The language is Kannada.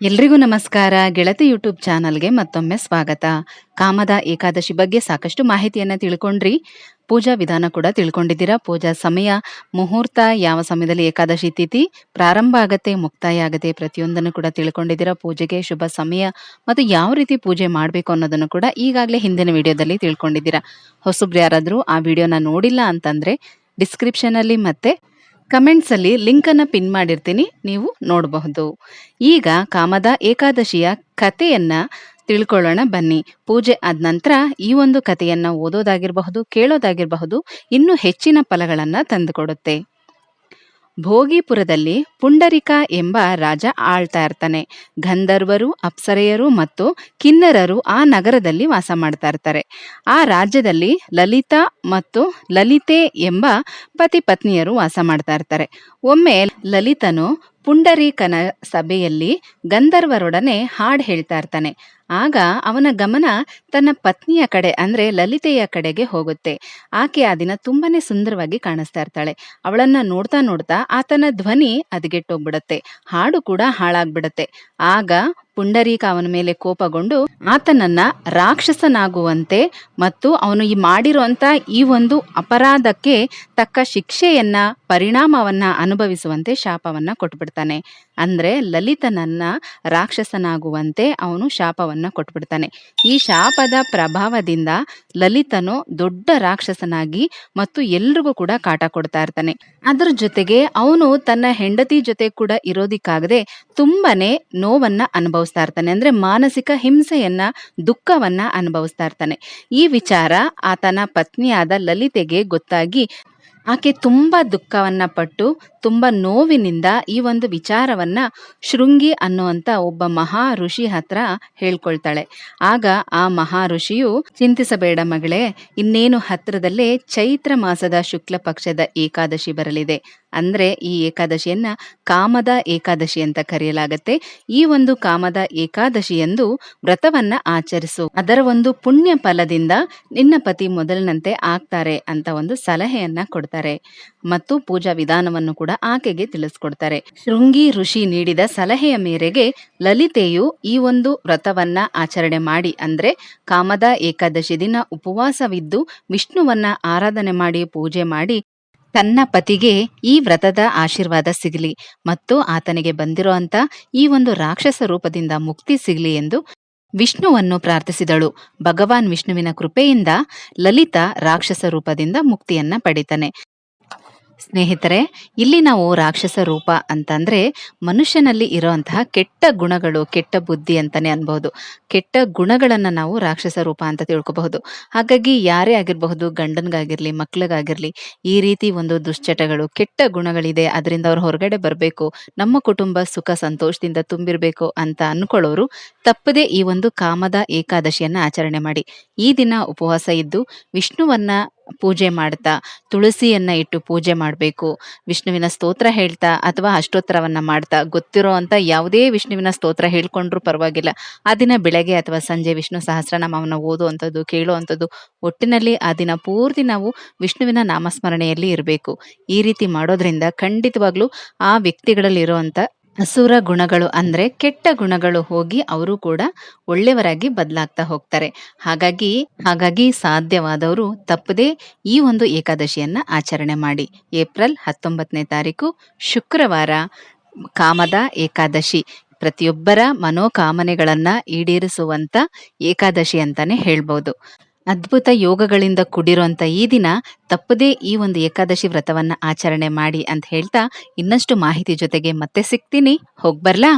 ಎಲ್ರಿಗೂ ನಮಸ್ಕಾರ. ಗೆಳತಿ ಯೂಟ್ಯೂಬ್ ಚಾನಲ್ಗೆ ಮತ್ತೊಮ್ಮೆ ಸ್ವಾಗತ. ಕಾಮದ ಏಕಾದಶಿ ಬಗ್ಗೆ ಸಾಕಷ್ಟು ಮಾಹಿತಿಯನ್ನು ತಿಳ್ಕೊಂಡ್ರಿ. ಪೂಜಾ ವಿಧಾನ ಕೂಡ ತಿಳ್ಕೊಂಡಿದ್ದೀರಾ. ಪೂಜಾ ಸಮಯ, ಮುಹೂರ್ತ, ಯಾವ ಸಮಯದಲ್ಲಿ ಏಕಾದಶಿ ತಿಥಿ, ಪ್ರಾರಂಭ ಆಗತ್ತೆ, ಮುಕ್ತಾಯ ಆಗತ್ತೆ ಪ್ರತಿಯೊಂದನ್ನು ಕೂಡ ತಿಳ್ಕೊಂಡಿದ್ದೀರಾ. ಪೂಜೆಗೆ ಶುಭ ಸಮಯ ಮತ್ತು ಯಾವ ರೀತಿ ಪೂಜೆ ಮಾಡಬೇಕು ಅನ್ನೋದನ್ನು ಕೂಡ ಈಗಾಗಲೇ ಹಿಂದಿನ ವಿಡಿಯೋದಲ್ಲಿ ತಿಳ್ಕೊಂಡಿದ್ದೀರಾ. ಹೊಸಬ್ರು ಯಾರಾದರೂ ಆ ವಿಡಿಯೋನ ನೋಡಿಲ್ಲ ಅಂತಂದ್ರೆ, ಡಿಸ್ಕ್ರಿಪ್ಷನಲ್ಲಿ ಮತ್ತೆ ಕಮೆಂಟ್ಸ್ ಅಲ್ಲಿ ಲಿಂಕ್ ಅನ್ನ ಪಿನ್ ಮಾಡಿರ್ತೀನಿ, ನೀವು ನೋಡಬಹುದು. ಈಗ ಕಾಮದ ಏಕಾದಶಿಯ ಕಥೆಯನ್ನು ತಿಳ್ಕೊಳ್ಳೋಣ ಬನ್ನಿ. ಪೂಜೆ ಆದ ನಂತರ ಈ ಒಂದು ಕಥೆಯನ್ನು ಓದೋದಾಗಿರಬಹುದು, ಕೇಳೋದಾಗಿರಬಹುದು, ಇನ್ನೂ ಹೆಚ್ಚಿನ ಫಲಗಳನ್ನು ತಂದುಕೊಡುತ್ತೆ. ಭೋಗಿಪುರದಲ್ಲಿ ಪುಂಡರಿಕ ಎಂಬ ರಾಜ ಆಳ್ತಾ ಇರ್ತಾನೆ. ಗಂಧರ್ವರು, ಅಪ್ಸರೆಯರು ಮತ್ತು ಕಿನ್ನರರು ಆ ನಗರದಲ್ಲಿ ವಾಸ ಮಾಡ್ತಾ ಇರ್ತಾರೆ. ಆ ರಾಜ್ಯದಲ್ಲಿ ಲಲಿತಾ ಮತ್ತು ಲಲಿತೆ ಎಂಬ ಪತಿ ಪತ್ನಿಯರು ವಾಸ ಮಾಡ್ತಾ ಇರ್ತಾರೆ. ಒಮ್ಮೆ ಲಲಿತನು ಪುಂಡರೀಕನ ಸಭೆಯಲ್ಲಿ ಗಂಧರ್ವರೊಡನೆ ಹಾಡು ಹೇಳ್ತಾ ಇರ್ತಾನೆ. ಆಗ ಅವನ ಗಮನ ತನ್ನ ಪತ್ನಿಯ ಕಡೆ, ಅಂದ್ರೆ ಲಲಿತೆಯ ಕಡೆಗೆ ಹೋಗುತ್ತೆ. ಆಕೆ ಆ ದಿನ ತುಂಬಾನೇ ಸುಂದರವಾಗಿ ಕಾಣಿಸ್ತಾ ಇರ್ತಾಳೆ. ಅವಳನ್ನ ನೋಡ್ತಾ ನೋಡ್ತಾ ಆತನ ಧ್ವನಿ ಅದಗೆಟ್ಟೋಗ್ಬಿಡತ್ತೆ. ಹಾಡು ಕೂಡ ಹಾಳಾಗ್ಬಿಡತ್ತೆ. ಆಗ ಪುಂಡರೀಕ ಅವನ ಮೇಲೆ ಕೋಪಗೊಂಡು ಆತನನ್ನ ರಾಕ್ಷಸನಾಗುವಂತೆ ಮತ್ತು ಅವನು ಈ ಮಾಡಿರುವಂತ ಈ ಒಂದು ಅಪರಾಧಕ್ಕೆ ತಕ್ಕ ಶಿಕ್ಷೆಯನ್ನ, ಪರಿಣಾಮವನ್ನ ಅನುಭವಿಸುವಂತೆ ಶಾಪವನ್ನ ಕೊಟ್ಬಿಡ್ತಾನೆ. ಅಂದ್ರೆ ಲಲಿತನನ್ನ ರಾಕ್ಷಸನಾಗುವಂತೆ ಅವನು ಶಾಪವನ್ನ ಕೊಟ್ಬಿಡ್ತಾನೆ. ಈ ಶಾಪದ ಪ್ರಭಾವದಿಂದ ಲಲಿತನು ದೊಡ್ಡ ರಾಕ್ಷಸನಾಗಿ ಮತ್ತು ಎಲ್ರಿಗೂ ಕೂಡ ಕಾಟ ಕೊಡ್ತಾ ಇರ್ತಾನೆ. ಅದ್ರ ಜೊತೆಗೆ ಅವನು ತನ್ನ ಹೆಂಡತಿ ಜೊತೆ ಕೂಡ ಇರೋದಿಕ್ಕಾಗದೆ ತುಂಬಾನೇ ನೋವನ್ನ ಅನುಭವಿಸ್ತಾ ಇರ್ತಾನೆ. ಅಂದ್ರೆ ಮಾನಸಿಕ ಹಿಂಸೆಯನ್ನ, ದುಃಖವನ್ನ ಅನುಭವಿಸ್ತಾ ಇರ್ತಾನೆ. ಈ ವಿಚಾರ ಆತನ ಪತ್ನಿಯಾದ ಲಲಿತೆಗೆ ಗೊತ್ತಾಗಿ ಆಕೆ ತುಂಬಾ ದುಃಖವನ್ನ ಪಟ್ಟು ತುಂಬಾ ನೋವಿನಿಂದ ಈ ಒಂದು ವಿಚಾರವನ್ನ ಶೃಂಗಿ ಅನ್ನುವಂತ ಒಬ್ಬ ಮಹಾ ಋಷಿ ಹತ್ರ ಹೇಳ್ಕೊಳ್ತಾಳೆ. ಆಗ ಆ ಮಹಾ ಋಷಿಯು, ಚಿಂತಿಸಬೇಡ ಮಗಳೇ, ಇನ್ನೇನು ಹತ್ರದಲ್ಲೇ ಚೈತ್ರ ಮಾಸದ ಶುಕ್ಲ ಪಕ್ಷದ ಏಕಾದಶಿ ಬರಲಿದೆ. ಅಂದ್ರೆ ಈ ಏಕಾದಶಿಯನ್ನ ಕಾಮದ ಏಕಾದಶಿ ಅಂತ ಕರೆಯಲಾಗತ್ತೆ. ಈ ಒಂದು ಕಾಮದ ಏಕಾದಶಿಯಂದು ವ್ರತವನ್ನ ಆಚರಿಸು. ಅದರ ಒಂದು ಪುಣ್ಯ ಫಲದಿಂದ ನಿನ್ನ ಪತಿ ಮೊದಲಿನಂತೆ ಆಗ್ತಾರೆ ಅಂತ ಒಂದು ಸಲಹೆಯನ್ನ ಕೊಡ್ತಾರೆ. ಮತ್ತು ಪೂಜಾ ವಿಧಾನವನ್ನು ಕೂಡ ಆಕೆಗೆ ತಿಳಿಸ್ಕೊಡ್ತಾರೆ. ಶೃಂಗಿ ಋಷಿ ನೀಡಿದ ಸಲಹೆಯ ಮೇರೆಗೆ ಲಲಿತೆಯು ಈ ಒಂದು ವ್ರತವನ್ನ ಆಚರಣೆ ಮಾಡಿ ಅಂದ್ರೆ ಕಾಮದ ಏಕಾದಶಿ ದಿನ ಉಪವಾಸವಿದ್ದು ವಿಷ್ಣುವನ್ನ ಆರಾಧನೆ ಮಾಡಿ ಪೂಜೆ ಮಾಡಿ ತನ್ನ ಪತಿಗೆ ಈ ವ್ರತದ ಆಶೀರ್ವಾದ ಸಿಗಲಿ ಮತ್ತು ಆತನಿಗೆ ಬಂದಿರುವಂತ ಈ ಒಂದು ರಾಕ್ಷಸ ರೂಪದಿಂದ ಮುಕ್ತಿ ಸಿಗಲಿ ಎಂದು ವಿಷ್ಣುವನ್ನು ಪ್ರಾರ್ಥಿಸಿದಳು. ಭಗವಾನ್ ವಿಷ್ಣುವಿನ ಕೃಪೆಯಿಂದ ಲಲಿತಾ ರಾಕ್ಷಸ ರೂಪದಿಂದ ಮುಕ್ತಿಯನ್ನ ಪಡಿತಾನೆ. ಸ್ನೇಹಿತರೆ, ಇಲ್ಲಿ ನಾವು ರಾಕ್ಷಸ ರೂಪ ಅಂತಂದ್ರೆ ಮನುಷ್ಯನಲ್ಲಿ ಇರುವಂತಹ ಕೆಟ್ಟ ಗುಣಗಳು, ಕೆಟ್ಟ ಬುದ್ಧಿ ಅಂತಾನೆ ಅನ್ಬಹುದು. ಕೆಟ್ಟ ಗುಣಗಳನ್ನ ನಾವು ರಾಕ್ಷಸ ರೂಪ ಅಂತ ತಿಳ್ಕೋಬಹುದು. ಹಾಗಾಗಿ ಯಾರೇ ಆಗಿರಬಹುದು, ಗಂಡನ್ಗಾಗಿರ್ಲಿ, ಮಕ್ಳಿಗಾಗಿರ್ಲಿ, ಈ ರೀತಿ ಒಂದು ದುಶ್ಚಟಗಳು, ಕೆಟ್ಟ ಗುಣಗಳಿದೆ, ಅದರಿಂದ ಅವ್ರು ಹೊರಗಡೆ ಬರಬೇಕು, ನಮ್ಮ ಕುಟುಂಬ ಸುಖ ಸಂತೋಷದಿಂದ ತುಂಬಿರಬೇಕು ಅಂತ ಅನ್ಕೊಳ್ಳೋರು ತಪ್ಪದೆ ಈ ಒಂದು ಕಾಮದ ಏಕಾದಶಿಯನ್ನ ಆಚರಣೆ ಮಾಡಿ. ಈ ದಿನ ಉಪವಾಸ ಇದ್ದು ವಿಷ್ಣುವನ್ನ ಪೂಜೆ ಮಾಡ್ತಾ ತುಳಸಿಯನ್ನ ಇಟ್ಟು ಪೂಜೆ ಮಾಡಬೇಕು. ವಿಷ್ಣುವಿನ ಸ್ತೋತ್ರ ಹೇಳ್ತಾ ಅಥವಾ ಅಷ್ಟೋತ್ತರವನ್ನ ಮಾಡ್ತಾ ಗೊತ್ತಿರೋ ಅಂತ ಯಾವುದೇ ವಿಷ್ಣುವಿನ ಸ್ತೋತ್ರ ಹೇಳ್ಕೊಂಡ್ರು ಪರವಾಗಿಲ್ಲ. ಆ ದಿನ ಬೆಳಗ್ಗೆ ಅಥವಾ ಸಂಜೆ ವಿಷ್ಣು ಸಹಸ್ರನಾಮವನ್ನು ಓದುವಂಥದ್ದು, ಕೇಳುವಂಥದ್ದು, ಒಟ್ಟಿನಲ್ಲಿ ಆ ದಿನ ಪೂರ್ತಿ ನಾವು ವಿಷ್ಣುವಿನ ನಾಮಸ್ಮರಣೆಯಲ್ಲಿ ಇರಬೇಕು. ಈ ರೀತಿ ಮಾಡೋದ್ರಿಂದ ಖಂಡಿತವಾಗ್ಲೂ ಆ ವ್ಯಕ್ತಿಗಳಲ್ಲಿ ಇರುವಂತ ಅಸುರ ಗುಣಗಳು ಅಂದರೆ ಕೆಟ್ಟ ಗುಣಗಳು ಹೋಗಿ ಅವರು ಕೂಡ ಒಳ್ಳೆಯವರಾಗಿ ಬದಲಾಗ್ತಾ ಹೋಗ್ತಾರೆ. ಹಾಗಾಗಿ ಹಾಗಾಗಿ ಸಾಧ್ಯವಾದವರು ತಪ್ಪದೇ ಈ ಒಂದು ಏಕಾದಶಿಯನ್ನ ಆಚರಣೆ ಮಾಡಿ. ಏಪ್ರಿಲ್ ಹತ್ತೊಂಬತ್ತನೇ ತಾರೀಕು, ಶುಕ್ರವಾರ ಕಾಮದ ಏಕಾದಶಿ. ಪ್ರತಿಯೊಬ್ಬರ ಮನೋಕಾಮನೆಗಳನ್ನು ಈಡೇರಿಸುವಂಥ ಏಕಾದಶಿ ಅಂತಾನೆ ಹೇಳ್ಬೋದು. ಅದ್ಭುತ ಯೋಗಗಳಿಂದ ಕೂಡಿರುವಂತ ಈ ದಿನ ತಪ್ಪದೇ ಈ ಒಂದು ಏಕಾದಶಿ ವ್ರತವನ್ನ ಆಚರಣೆ ಮಾಡಿ ಅಂತ ಹೇಳ್ತಾ ಇನ್ನಷ್ಟು ಮಾಹಿತಿ ಜೊತೆಗೆ ಮತ್ತೆ ಸಿಗ್ತೀನಿ. ಹೋಗ್ಬರ್ಲಾ